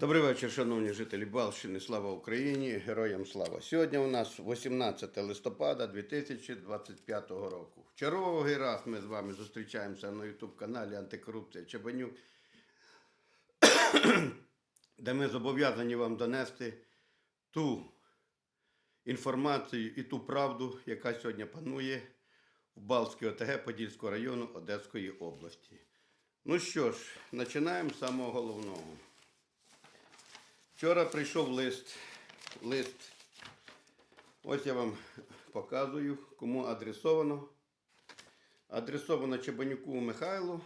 Добрий вечір, шановні жителі Балщини. Слава Україні! Героям слава! Сьогодні у нас 18 листопада 2025 року. В черговий раз ми з вами зустрічаємося на YouTube-каналі Антикорупція Чебанюк, де ми зобов'язані вам донести ту інформацію і ту правду, яка сьогодні панує в Балтській ОТГ Подільського району Одеської області. Ну що ж, починаємо з самого головного. Вчора прийшов лист. Лист. Ось я вам показую, кому адресовано. Адресовано Чебанюку Михайлу.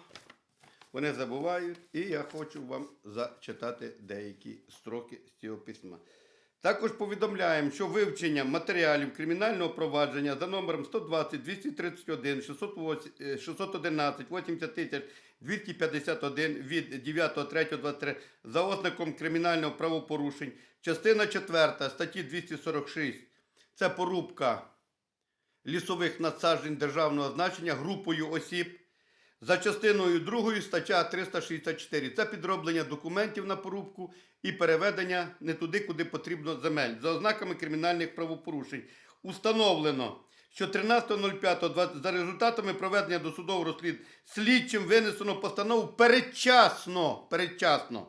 Вони забувають, і я хочу вам зачитати деякі строки з цього письма. Також повідомляємо, що вивчення матеріалів кримінального провадження за номером 120 231 608, е, 611 80 тисяч 251 від 9.3.23 за ознаком кримінального правопорушень, частина 4 статті 246. Це порубка лісових насаджень державного значення групою осіб. За частиною 2 стаття 364. Це підроблення документів на порубку і переведення не туди, куди потрібно земель. За ознаками кримінальних правопорушень. Установлено, що 13.05 за результатами проведення досудового розслід слідчим винесено постанову передчасно. передчасно.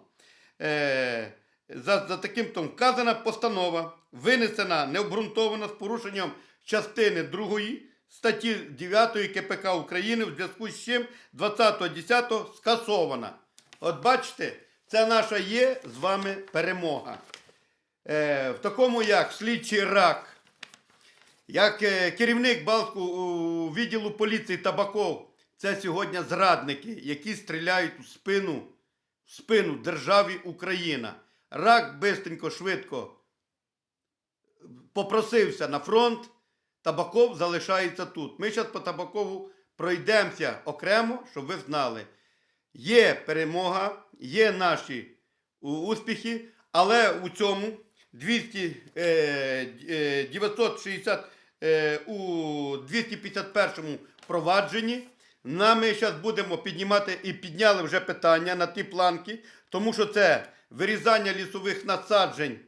Е, за, за таким том вказана постанова винесена необґрунтовано з порушенням частини 2 статті 9 КПК України в зв'язку з чим 20.10 скасована. От бачите, це наша є з вами перемога. Е, в такому як слідчий рак, як е, керівник е, відділу поліції Табаков, це сьогодні зрадники, які стріляють у спину, в спину державі Україна. Рак бистренько, швидко попросився на фронт, Табаков залишається тут. Ми зараз по Табакову пройдемося окремо, щоб ви знали. Є перемога, є наші успіхи, але у цьому 200, е, е, 960 е, у 251 провадженні. Нами зараз будемо піднімати і підняли вже питання на ті планки, тому що це вирізання лісових насаджень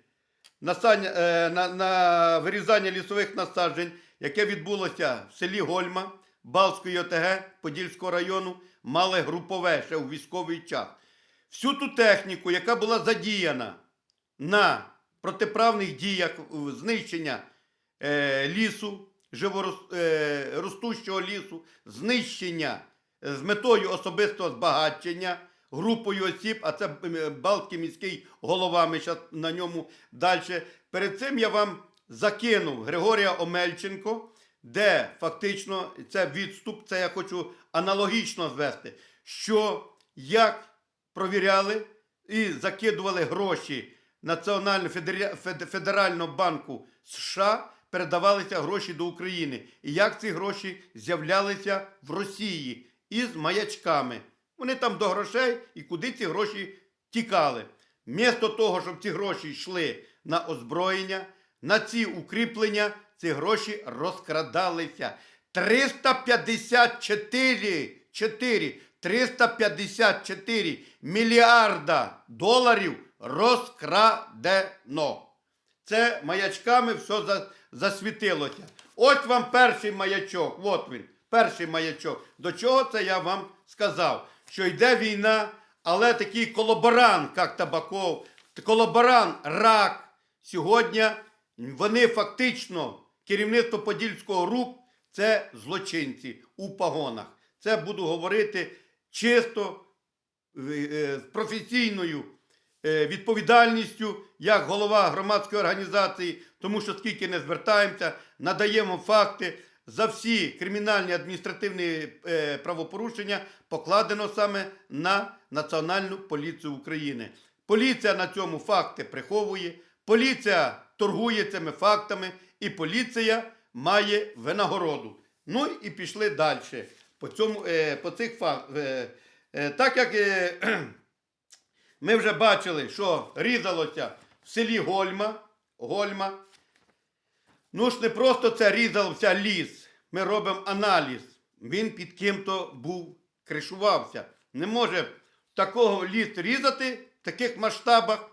насання, е, на, на вирізання лісових насаджень, яке відбулося в селі Гольма Балської ОТГ Подільського району, мали групове ще у військовий час. Всю ту техніку, яка була задіяна на протиправних діях знищення е, лісу, живоростущого лісу, знищення е, з метою особистого збагачення групою осіб, а це Балтський міський голова, ми зараз на ньому далі. Перед цим я вам закинув Григорія Омельченко, де фактично це відступ, це я хочу аналогічно звести, що як провіряли і закидували гроші Національного Федерального банку США, передавалися гроші до України. І як ці гроші з'являлися в Росії із маячками. Вони там до грошей і куди ці гроші тікали. Вмісто того, щоб ці гроші йшли на озброєння, на ці укріплення, ці гроші розкрадалися. 354 4, 354 мільярда доларів розкрадено. Це маячками все засвітилося. Ось вам перший маячок. От він, перший маячок. До чого це я вам сказав? Що йде війна, але такий колаборант, як Табаков, колаборант, рак. Сьогодні вони фактично, керівництво Подільського РУП, це злочинці у погонах. Це буду говорити чисто е, з професійною е, відповідальністю як голова громадської організації, тому що скільки не звертаємося, надаємо факти за всі кримінальні адміністративні е, правопорушення покладено саме на Національну поліцію України. Поліція на цьому факти приховує, поліція торгує цими фактами, і поліція має винагороду. Ну і пішли далі. По, цьому, е, по цих фактах. Е, е, так як е, ми вже бачили, що різалося в селі Гольма. Гольма. Ну ж не просто це різався ліс. Ми робимо аналіз. Він під ким-то був, кришувався. Не може такого ліс різати в таких масштабах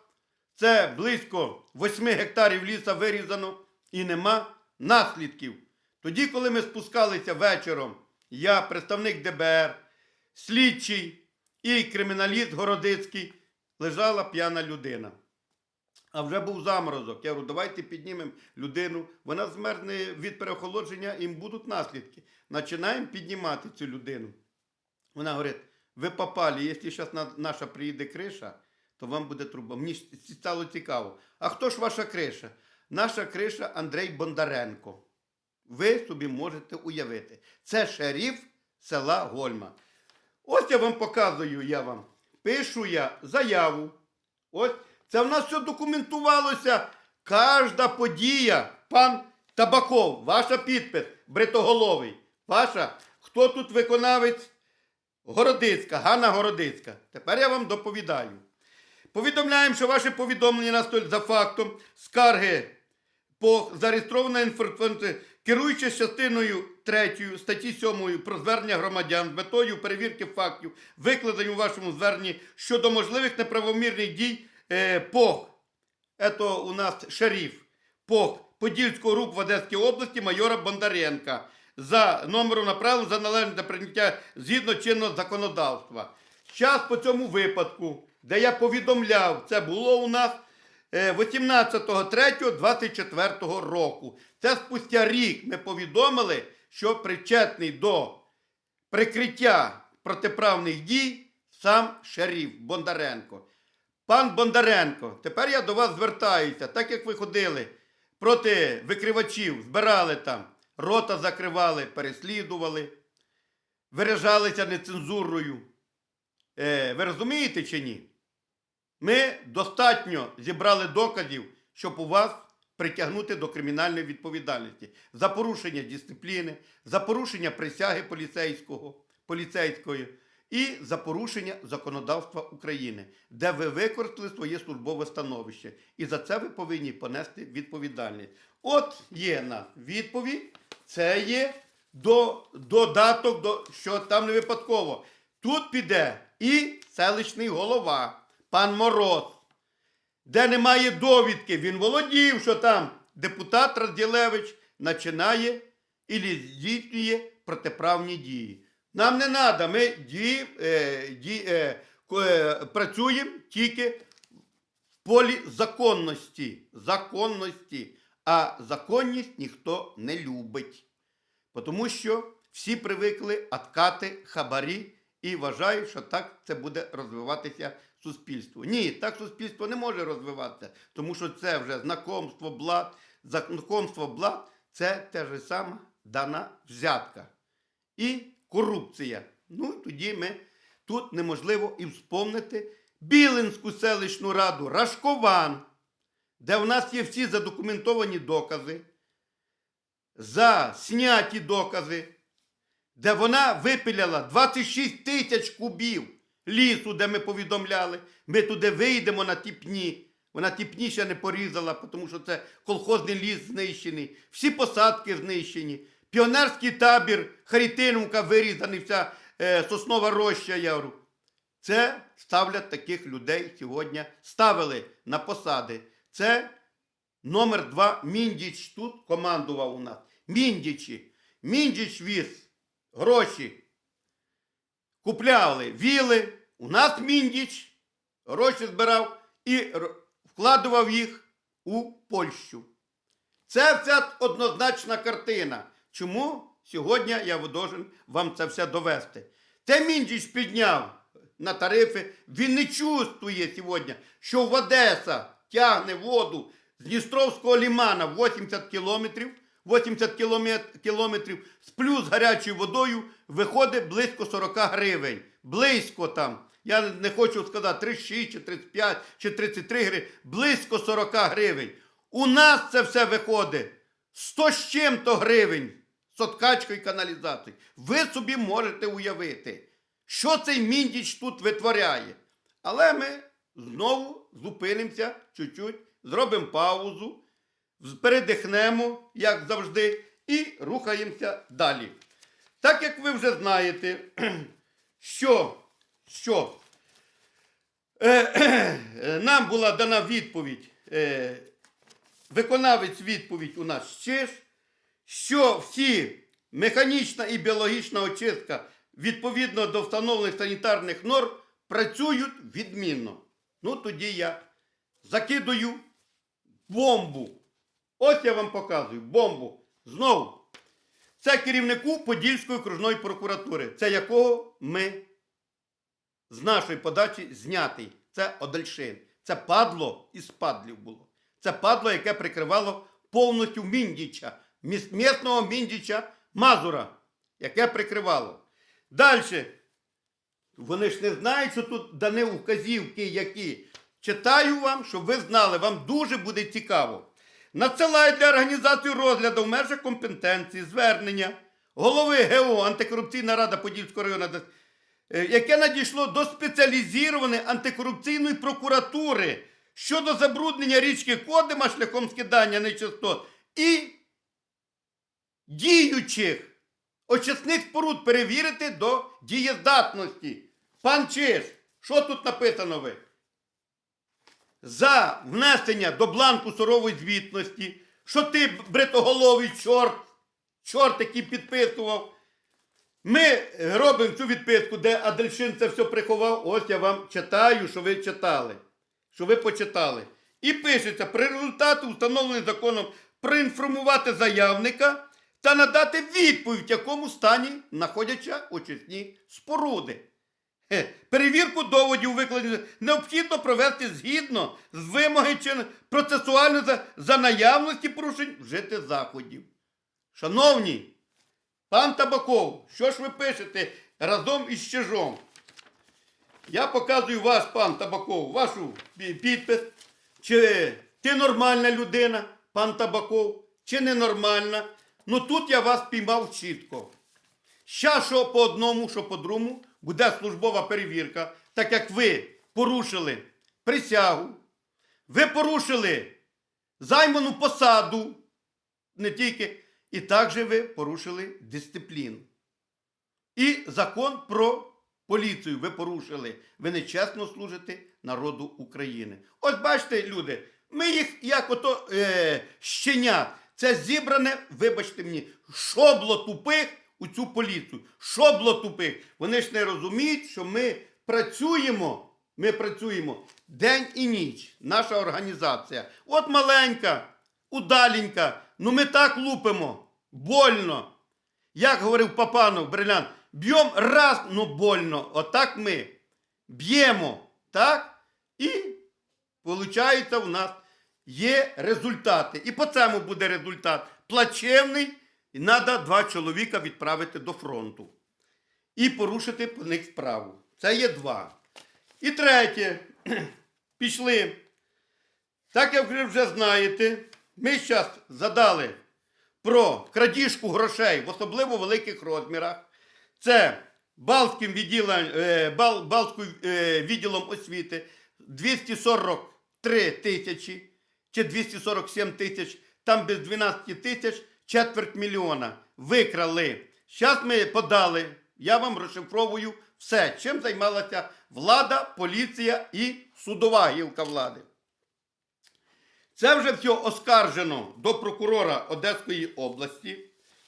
Це близько 8 гектарів ліса вирізано і нема наслідків. Тоді, коли ми спускалися вечором, я, представник ДБР, слідчий і криміналіст Городицький, лежала п'яна людина. А вже був заморозок. Я говорю, давайте піднімемо людину. Вона змерзне від переохолодження, і будуть наслідки. Починаємо піднімати цю людину. Вона говорить: ви попали, якщо зараз наша приїде криша, то вам буде труба. Мені стало цікаво. А хто ж ваша криша? Наша криша Андрей Бондаренко. Ви собі можете уявити. Це шеріф села Гольма. Ось я вам показую, я вам. Пишу я заяву. Ось це в нас все документувалося. Кожна подія. Пан Табаков, ваша підпис, бритоголовий. Ваша. Хто тут виконавець? Городицька, Ганна Городицька. Тепер я вам доповідаю. Повідомляємо, що ваше повідомлення на столь за фактом скарги по зареєстрована інформація, керуючись частиною 3 статті 7 про звернення громадян з метою перевірки фактів, викладені у вашому зверненні щодо можливих неправомірних дій е, ПОГ. Це у нас шеріф ПОГ Подільського РУП в Одеській області майора Бондаренка за номером направлено за належне до прийняття згідно чинного законодавства. Зараз по цьому випадку, де я повідомляв, це було у нас е, 18.03.24 року. Це спустя рік ми повідомили, що причетний до прикриття протиправних дій сам шеріф Бондаренко. Пан Бондаренко, тепер я до вас звертаюся, так як ви ходили проти викривачів, збирали там, рота закривали, переслідували, виражалися нецензурою. Е, ви розумієте чи ні? Ми достатньо зібрали доказів, щоб у вас притягнути до кримінальної відповідальності за порушення дисципліни, за порушення присяги поліцейського, поліцейської і за порушення законодавства України, де ви використали своє службове становище. І за це ви повинні понести відповідальність. От є на відповідь, це є до, додаток, до, що там не випадково. Тут піде і селищний голова, пан Мороз, де немає довідки, він володів, що там депутат Розділевич починає і здійснює протиправні дії. Нам не треба, ми ді, е, ді, е, е, працюємо тільки в полі законності. Законності. А законність ніхто не любить. Тому що всі привикли откати хабарі і вважають, що так це буде розвиватися суспільство. Ні, так суспільство не може розвиватися, тому що це вже знакомство блат, знакомство блат це те ж саме дана взятка. І корупція. Ну, і тоді ми тут неможливо і вспомнити Білинську селищну раду, Рашкован, де в нас є всі задокументовані докази, засняті докази, де вона випиляла 26 тисяч кубів лісу, де ми повідомляли. Ми туди вийдемо на ті пні. Вона ті пні ще не порізала, тому що це колхозний ліс знищений, всі посадки знищені. Піонерський табір, Харітиновка вирізаний, е, соснова роща, я говорю. Це ставлять таких людей сьогодні, ставили на посади. Це номер два Міндіч тут командував у нас. Міндічі. Міндіч віз гроші. Купляли віли. У нас Міндіч гроші збирав і вкладував їх у Польщу. Це вся однозначна картина. Чому сьогодні я должен вам це все довести? Це Міндіч підняв на тарифи. Він не чувствує сьогодні, що в Одеса тягне воду з Дністровського лімана 80 кілометрів. 80 кілометрів з плюс гарячою водою виходить близько 40 гривень. Близько там. Я не хочу сказати 36 чи 35 чи 33 гривень. Близько 40 гривень. У нас це все виходить 100 з чим-то гривень з откачкою каналізації. Ви собі можете уявити, що цей міндіч тут витворяє. Але ми знову зупинимося чуть-чуть, зробимо паузу, передихнемо, як завжди, і рухаємося далі. Так як ви вже знаєте, що, що е, нам була дана відповідь, е, виконавець відповідь у нас Чиш, що всі механічна і біологічна очистка відповідно до встановлених санітарних норм працюють відмінно. Ну тоді я закидую бомбу. Ось я вам показую бомбу. Знову. Це керівнику Подільської окружної прокуратури, це якого ми з нашої подачі знятий. Це Одельшин. Це падло із падлів було. Це падло, яке прикривало повністю Міндіча, місного Міндіча Мазура, яке прикривало. Далі. Вони ж не знають, що тут дані вказівки які. Читаю вам, щоб ви знали, вам дуже буде цікаво. Надсилаю для організації розгляду в межах компетенції звернення голови ГО Антикорупційна рада Подільського району, е, яке надійшло до спеціалізованої антикорупційної прокуратури щодо забруднення річки Кодима шляхом скидання нечистот і діючих очисних споруд перевірити до дієздатності. Пан Чиш, що тут написано ви? За внесення до бланку сурової звітності, що ти, бритоголовий чорт, чорт, який підписував. Ми робимо цю відписку, де Адельшин це все приховав. Ось я вам читаю, що ви читали. Що ви почитали. І пишеться, при результаті, встановлених законом, проінформувати заявника та надати відповідь, в якому стані знаходяться очисні споруди. Перевірку доводів викладених необхідно провести згідно з вимоги чи процесуально за, за наявності порушень вжити заходів. Шановні, пан Табаков, що ж ви пишете разом із Чижом? Я показую ваш пан Табаков, вашу підпис. Чи ти нормальна людина, пан Табаков, чи ненормальна? Ну тут я вас піймав чітко. Ща що по одному, що по другому буде службова перевірка, так як ви порушили присягу, ви порушили займану посаду, не тільки, і також ви порушили дисципліну. І закон про поліцію ви порушили. Ви нечесно служите народу України. Ось бачите, люди, ми їх як ото е, щенят. Це зібране, вибачте мені, шобло тупих у цю поліцію. Шобло тупих. Вони ж не розуміють, що ми працюємо. Ми працюємо день і ніч. Наша організація. От маленька, удаленька. Ну ми так лупимо. Больно. Як говорив Папанов, Брилян, б'єм раз, ну больно. Отак ми б'ємо. Так? І виходить, у нас є результати. І по цьому буде результат. Плачевний, і треба два чоловіка відправити до фронту. І порушити по них справу. Це є два. І третє. Пішли. Так як ви вже знаєте, ми зараз задали про крадіжку грошей в особливо великих розмірах. Це Балтським відділом, е, Бал, Балтським е, відділом освіти 243 тисячі чи 247 тисяч, там без 12 тисяч четверть мільйона викрали. Зараз ми подали, я вам розшифровую все, чим займалася влада, поліція і судова гілка влади. Це вже все оскаржено до прокурора Одеської області.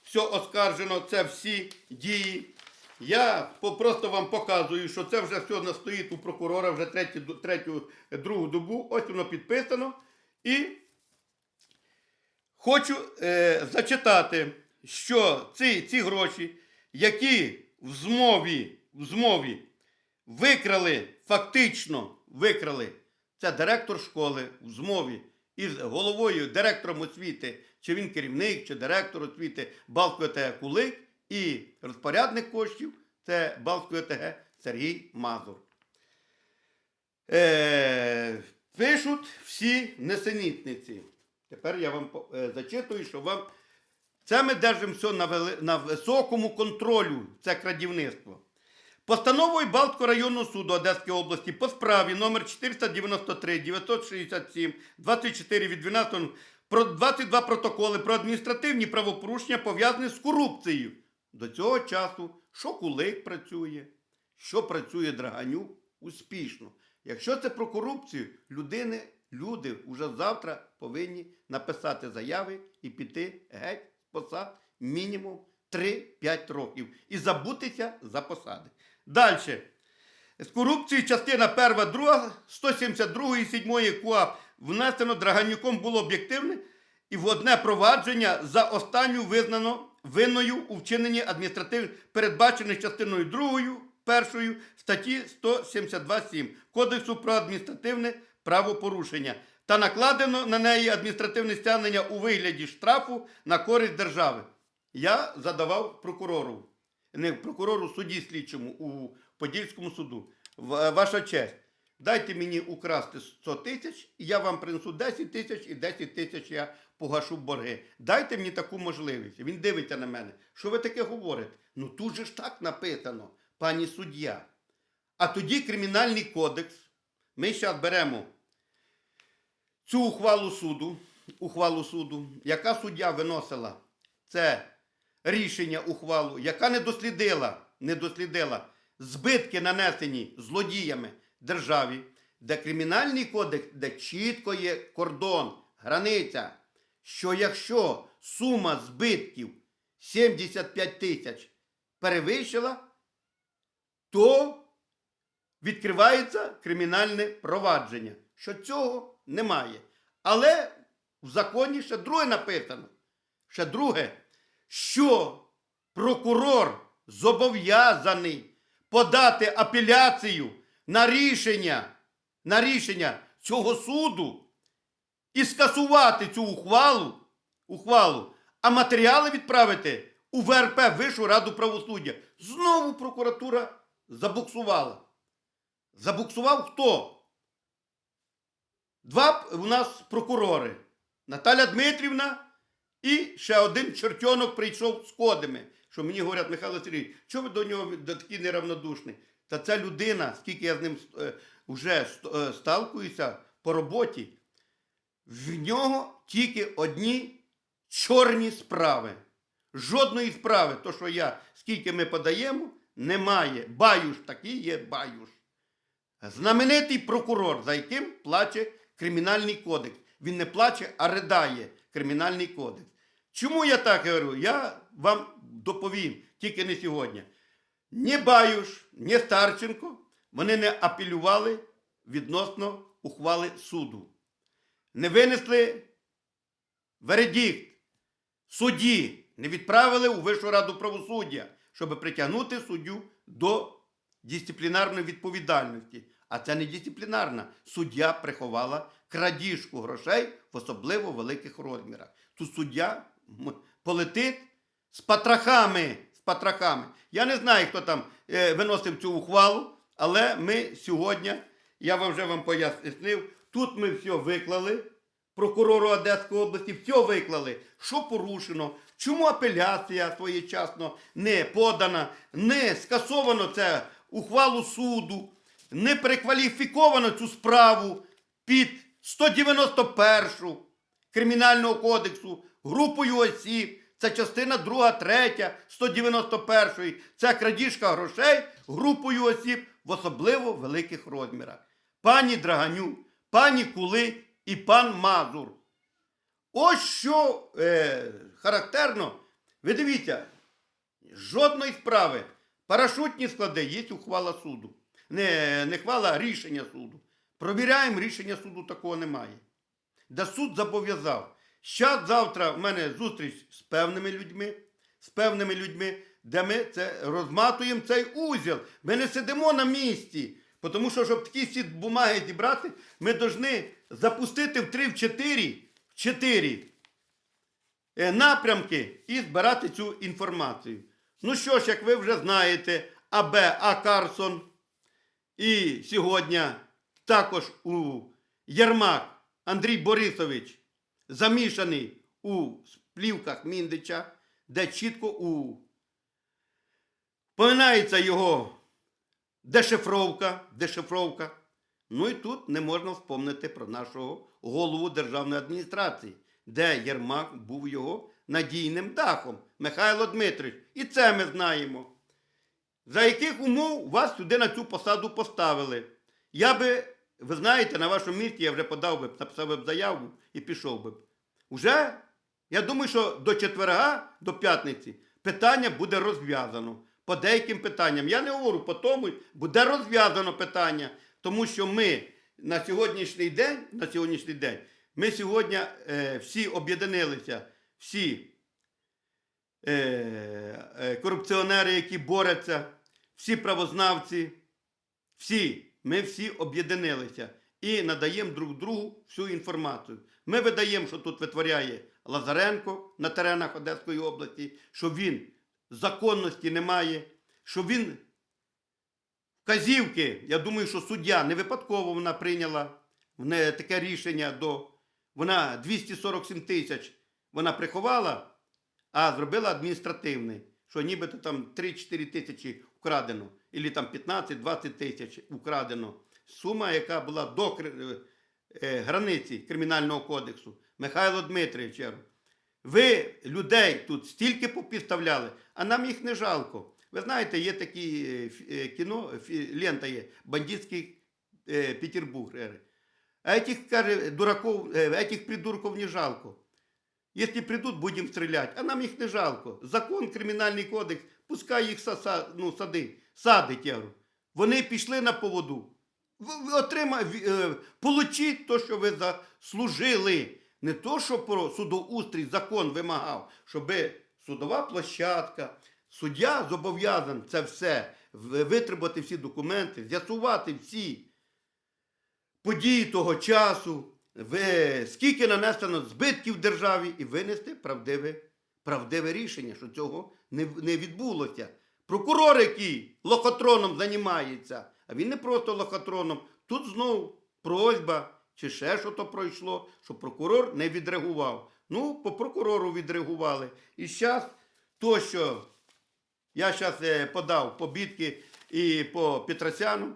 Все оскаржено, це всі дії. Я просто вам показую, що це вже все настоїть у прокурора вже третю, третю, другу добу. Ось воно підписано. І хочу е, зачитати, що ці, ці гроші, які в змові, в змові викрали, фактично викрали, це директор школи в змові із головою, директором освіти, чи він керівник, чи директор освіти Балтської ОТГ Кулик, і розпорядник коштів це Балтської ОТГ Сергій Мазур. Е, пишуть всі несенітниці. Тепер я вам е, зачитую, що вам. Це ми держимо все на, вели... на високому контролю, це крадівництво. Постановою Балтського районного суду Одеської області по справі номер 493 967 24 від 12 про 22 протоколи про адміністративні правопорушення пов'язані з корупцією. До цього часу що Кулик працює, що працює Драганюк успішно. Якщо це про корупцію, людини, люди вже завтра повинні написати заяви і піти геть з посад мінімум 3-5 років і забутися за посади. Далі. З корупцією частина 1, 2, 172 і 7 КУАП внесено Драганюком було об'єктивне і в одне провадження за останню визнано винною у вчиненні адміністративних передбачених частиною 2, першою статті 172.7 Кодексу про адміністративне правопорушення та накладено на неї адміністративне стягнення у вигляді штрафу на користь держави. Я задавав прокурору, не прокурору судді слідчому у Подільському суду. Ваша честь, дайте мені украсти 100 тисяч, і я вам принесу 10 тисяч і 10 тисяч я погашу борги. Дайте мені таку можливість. Він дивиться на мене. Що ви таке говорите? Ну тут же ж так написано, пані суддя. А тоді кримінальний кодекс. Ми зараз беремо цю ухвалу суду, ухвалу суду, яка суддя виносила це рішення ухвалу, яка не дослідила, не дослідила збитки, нанесені злодіями державі, де кримінальний кодекс, де чітко є кордон, границя, що якщо сума збитків 75 тисяч перевищила, то відкривається кримінальне провадження. Що цього немає. Але в законі ще друге написано. Ще друге, що прокурор зобов'язаний подати апеляцію на рішення, на рішення цього суду і скасувати цю ухвалу, ухвалу, а матеріали відправити у ВРП Вищу раду правосуддя. Знову прокуратура забуксувала. Забуксував хто? Два у нас прокурори. Наталя Дмитрівна і ще один чертенок прийшов з кодами. Що мені говорять, Михайло Сергійович, чого ви до нього до такий неравнодушний? Та ця людина, скільки я з ним е, вже е, сталкуюся по роботі, в нього тільки одні чорні справи. Жодної справи, то що я, скільки ми подаємо, немає. Баюш такий є баюш. Знаменитий прокурор, за яким плаче Кримінальний кодекс. Він не плаче, а ридає Кримінальний кодекс. Чому я так говорю? Я вам доповім, тільки не сьогодні. Ні Баюш, ні Старченко вони не апелювали відносно ухвали суду. Не винесли вердикт судді, не відправили у Вищу раду правосуддя, щоб притягнути суддю до дисциплінарної відповідальності. А це не дисциплінарна. Суддя приховала крадіжку грошей в особливо великих розмірах. Тут суддя полетить з патрахами. З патрахами. Я не знаю, хто там е, виносив цю ухвалу, але ми сьогодні, я вам вже вам пояснив, тут ми все виклали. Прокурору Одеської області все виклали, що порушено, чому апеляція своєчасно не подана, не скасовано це ухвалу суду, не перекваліфіковано цю справу під 191 Кримінального кодексу групою осіб. Це частина 2, 3, 191. Це крадіжка грошей групою осіб в особливо великих розмірах. Пані Драганюк, пані Кули і пан Мазур. Ось що е, характерно. Ви дивіться, жодної справи. Парашутні склади, є ухвала суду. Не, не хвала, а рішення суду. Провіряємо, рішення суду такого немає. Де суд зобов'язав. Щас завтра в мене зустріч з певними людьми, з певними людьми, де ми це розматуємо цей узіл. Ми не сидимо на місці. Тому що, щоб такі всі бумаги зібрати, ми повинні запустити в 3, в 4, в 4 е, напрямки і збирати цю інформацію. Ну що ж, як ви вже знаєте, АБ А. Карсон і сьогодні також у Єрмак Андрій Борисович замішаний у плівках Міндича, де чітко у поминається його дешифровка, дешифровка. Ну і тут не можна вспомнити про нашого голову державної адміністрації, де Єрмак був його надійним дахом, Михайло Дмитрович. І це ми знаємо. За яких умов вас сюди на цю посаду поставили? Я би ви знаєте, на вашому місці я вже подав би, написав би заяву і пішов би. Уже, я думаю, що до четверга, до п'ятниці, питання буде розв'язано. По деяким питанням. Я не говорю по тому, буде розв'язано питання, тому що ми на сьогоднішній день, на сьогоднішній день, ми сьогодні е, всі об'єдналися, всі е, е, корупціонери, які борються, всі правознавці, всі, ми всі об'єдналися і надаємо друг другу всю інформацію. Ми видаємо, що тут витворяє Лазаренко на теренах Одеської області, що він законності немає, що він вказівки, я думаю, що суддя не випадково вона прийняла не таке рішення до. Вона 247 тисяч вона приховала, а зробила адміністративний, що нібито там 3-4 тисячі вкрадено, або там 15-20 тисяч украдено. Сума, яка була до е, границі Кримінального кодексу. Михайло Дмитрович, ви людей тут стільки попідставляли, а нам їх не жалко. Ви знаєте, є такі е, ф- е, кіно, фі- лента є, бандитський е, Петербург. е. А этих, каже, дураков, э, этих придурков не жалко. Если придут, будем стрелять. А нам їх не жалко. Закон, кримінальний кодекс, пускай їх саса, ну, сади, садить, я говорю. Вони пішли на поводу. Ви, ви отрима, ві- е, получіть то, що ви заслужили. Не то, що про судоустрій закон вимагав, щоб судова площадка, суддя зобов'язаний це все в- витребувати всі документи, з'ясувати всі події того часу, скільки нанесено збитків державі, і винести правдиве, правдиве рішення, що цього не, не відбулося. Прокурор, який лохотроном займається, а він не просто лохотроном, тут знову просьба чи ще що то пройшло, що прокурор не відреагував. Ну, по прокурору відреагували. І зараз то, що я зараз подав побітки і по Петросяну,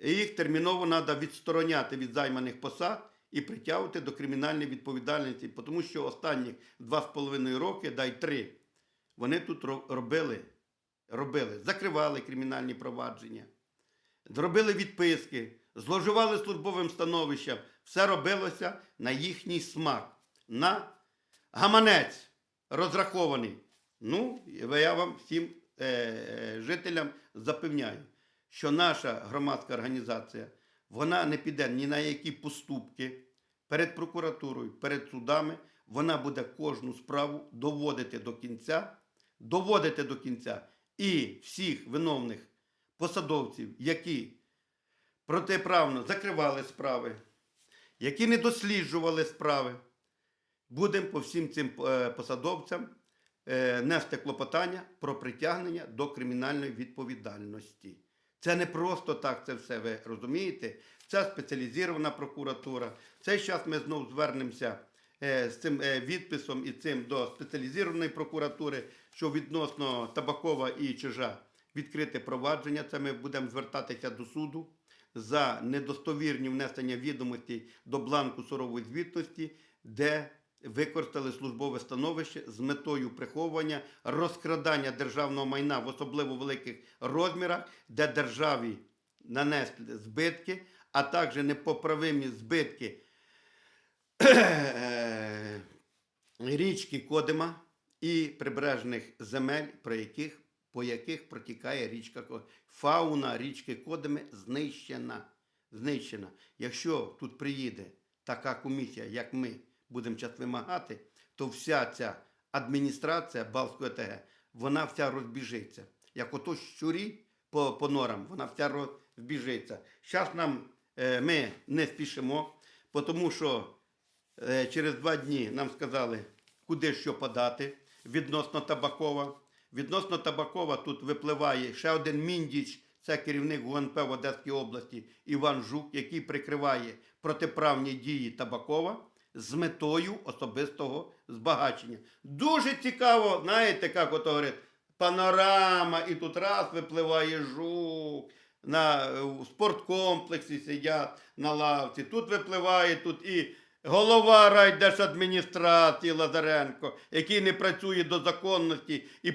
їх терміново треба відстороняти від займаних посад і притягувати до кримінальної відповідальності, тому що останні два з половиною роки, дай три, вони тут робили, робили, закривали кримінальні провадження, зробили відписки, зловживали службовим становищем. Все робилося на їхній смак, на гаманець розрахований. Ну, я вам всім е, е, жителям запевняю, що наша громадська організація вона не піде ні на які поступки перед прокуратурою, перед судами. Вона буде кожну справу доводити до кінця, доводити до кінця і всіх виновних посадовців, які протиправно закривали справи, які не досліджували справи, будемо по всім цим е, посадовцям нести клопотання про притягнення до кримінальної відповідальності. Це не просто так це все, ви розумієте? Це спеціалізована прокуратура. Цей час ми знову звернемося е, з цим е, відписом і цим до спеціалізованої прокуратури, що відносно Табакова і Чижа відкрите провадження. Це ми будемо звертатися до суду за недостовірні внесення відомостей до бланку сурової звітності, де використали службове становище з метою приховування, розкрадання державного майна в особливо великих розмірах, де державі нанесли збитки, а також непоправимі збитки річки Кодима і прибережних земель, про яких, по яких протікає річка. Фауна річки Кодими знищена. знищена. Якщо тут приїде така комісія, як ми будемо час вимагати, то вся ця адміністрація Балської ОТГ, вона вся розбіжиться. Як ото щурі по, по норам, вона вся розбіжиться. Зараз нам е, ми не спішимо, тому що Е, Через два дні нам сказали, куди що подати відносно Табакова. Відносно Табакова тут випливає ще один міндіч, це керівник ГУНП в Одеській області Іван Жук, який прикриває протиправні дії Табакова з метою особистого збагачення. Дуже цікаво, знаєте, як ото говорить, панорама, і тут раз випливає жук. На е, в спорткомплексі сидять на лавці. Тут випливає тут і голова райдержадміністрації Лазаренко, який не працює до законності і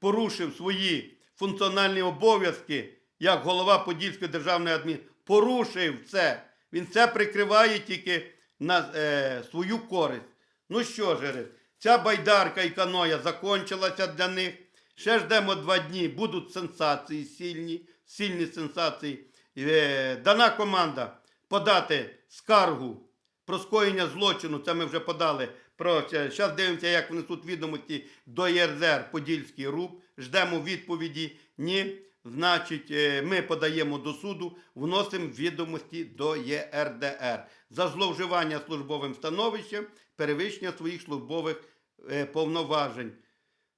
порушив свої функціональні обов'язки як голова Подільської державної адміністрації. порушив це. Він це прикриває тільки на е, свою користь. Ну що ж, ця байдарка і каноя закончилася для них. Ще ждемо два дні. Будуть сенсації сильні, сильні сенсації. Е, дана команда подати скаргу про скоєння злочину. Це ми вже подали. Зараз дивимося, як внесуть відомості до ЄРДР Подільський РУП. Ждемо відповіді. Ні. Значить, е, ми подаємо до суду, вносимо відомості до ЄРДР за зловживання службовим становищем, перевищення своїх службових е, повноважень.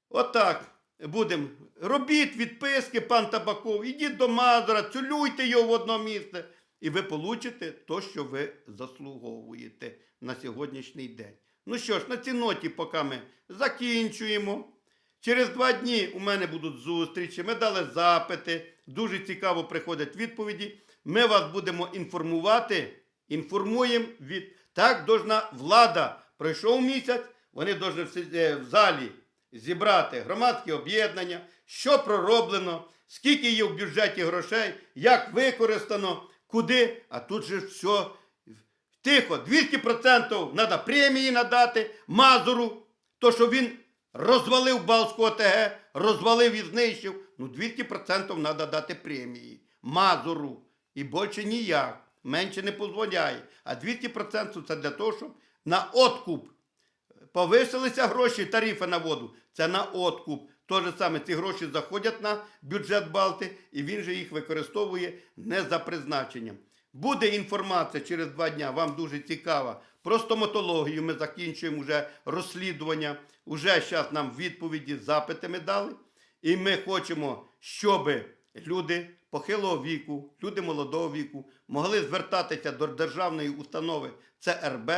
Отак. Будемо. Робіть відписки, пан Табаков, ідіть до Мазура, цілюйте його в одно місце. І ви получите те, що ви заслуговуєте на сьогоднішній день. Ну що ж, на цій ноті, поки ми закінчуємо. Через два дні у мене будуть зустрічі. Ми дали запити. Дуже цікаво приходять відповіді. Ми вас будемо інформувати. Інформуємо від. Так должна влада. Пройшов місяць, вони сі- е, в залі зібрати громадські об'єднання, що пророблено, скільки є в бюджеті грошей, як використано, куди. А тут же все тихо, 200% треба премії надати Мазуру, то що він розвалив Балтську ОТГ, розвалив і знищив. Ну 200% треба дати премії Мазуру. І більше ніяк. Менше не дозволяє. А 200% це для того, щоб на откуп повисилися гроші, тарифи на воду. Це на откуп. То же саме ці гроші заходять на бюджет Балти, і він же їх використовує не за призначенням. Буде інформація через два дня, вам дуже цікава. Про стоматологію ми закінчуємо вже розслідування. Уже зараз нам відповіді, запити ми дали. І ми хочемо, щоб люди похилого віку, люди молодого віку могли звертатися до державної установи ЦРБ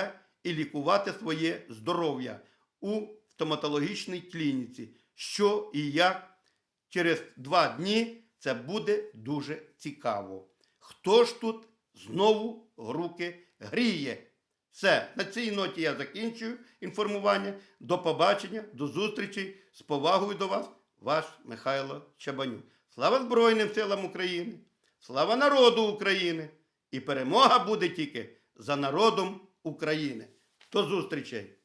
і лікувати своє здоров'я у стоматологічній клініці. Що і як через два дні це буде дуже цікаво. Хто ж тут знову руки гріє? Все, на цій ноті я закінчую інформування. До побачення, до зустрічі. З повагою до вас, ваш Михайло Чабанюк. Слава Збройним силам України! Слава народу України! І перемога буде тільки за народом України. До зустрічей!